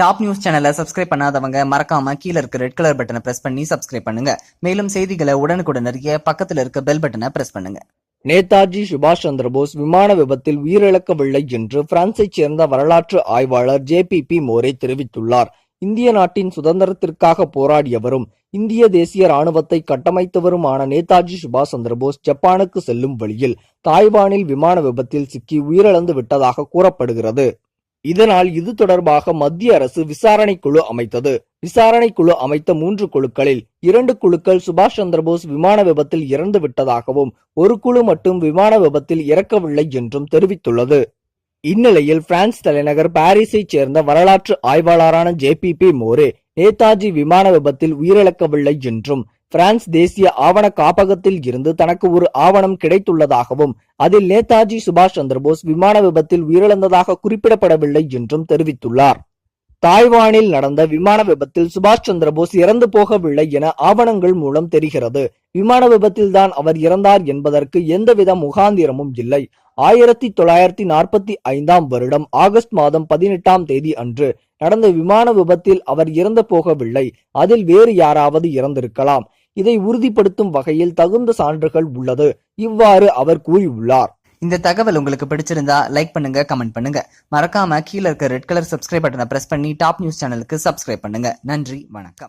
Top news சேனலை subscribe பண்ணாதவங்க மறக்காம கீழே இருக்க ரெட் கலர் பட்டனை பிரஸ் பண்ணி சப்ஸ்கிரைப் பண்ணுங்க. மேலும் செய்திகளை உடனுக்குடன் அறிய பக்கத்தில் இருக்க பெல் பட்டனை பிரஸ் பண்ணுங்க. நேதாஜி சுபாஷ் சந்திரபோஸ் விமான விபத்தில் உயிரிழக்கவில்லை என்று பிரான்சைச் சேர்ந்த வரலாற்று ஆய்வாளர் ஜே பி பி மோரே தெரிவித்துள்ளார். இந்திய நாட்டின் சுதந்திரத்திற்காக போராடியவரும் இந்திய தேசிய ராணுவத்தை கட்டமைத்தவருமான நேதாஜி சுபாஷ் சந்திரபோஸ் ஜப்பானுக்கு செல்லும் வழியில் தாய்வானில் விமான விபத்தில் சிக்கி உயிரிழந்து விட்டதாக கூறப்படுகிறது. இதனால் இது தொடர்பாக மத்திய அரசு விசாரணை குழு அமைத்தது. விசாரணை குழு அமைத்த மூன்று குழுக்களில் இரண்டு குழுக்கள் சுபாஷ் சந்திரபோஸ் விமான விபத்தில் இறந்து விட்டதாகவும் ஒரு குழு மட்டும் விமான விபத்தில் இறக்கவில்லை என்றும் தெரிவித்துள்ளது. இந்நிலையில் பிரான்ஸ் தலைநகர் பாரிஸைச் சேர்ந்த வரலாற்று ஆய்வாளரான J B P More Netaji விமான விபத்தில் உயிரிழக்கவில்லை என்றும் பிரான்ஸ் தேசிய ஆவண காப்பகத்தில் இருந்து தனக்கு ஒரு ஆவணம் கிடைத்துள்ளதாகவும் அதில் நேதாஜி சுபாஷ் சந்திரபோஸ் விமான விபத்தில் உயிரிழந்ததாக குறிப்பிடப்படவில்லை என்றும் தெரிவித்துள்ளார். தாய்வானில் நடந்த விமான விபத்தில் சுபாஷ் சந்திரபோஸ் இறந்து போகவில்லை என ஆவணங்கள் மூலம் தெரிகிறது. விமான விபத்தில் தான் அவர் இறந்தார் என்பதற்கு எந்தவித முகாந்திரமும் இல்லை. ஆயிரத்தி தொள்ளாயிரத்தி நாற்பத்தி ஐந்தாம் வருடம் ஆகஸ்ட் மாதம் பதினெட்டாம் தேதி அன்று நடந்த விமான விபத்தில் அவர் இறந்து போகவில்லை. அதில் வேறு யாராவது இறந்திருக்கலாம். இதை உறுதிப்படுத்தும் வகையில் தகுந்த சான்றுகள் உள்ளது. இவ்வாறு அவர் கூறியுள்ளார். இந்த தகவல் உங்களுக்கு பிடிச்சிருந்தா லைக் பண்ணுங்க கமெண்ட் பண்ணுங்க. மறக்காம கீழ இருக்க ரெட் கலர் சப்ஸ்கிரைப் பட்டனை பிரஸ் பண்ணி டாப் நியூஸ் சேனலுக்கு சப்ஸ்கிரைப் பண்ணுங்க. நன்றி வணக்கம்.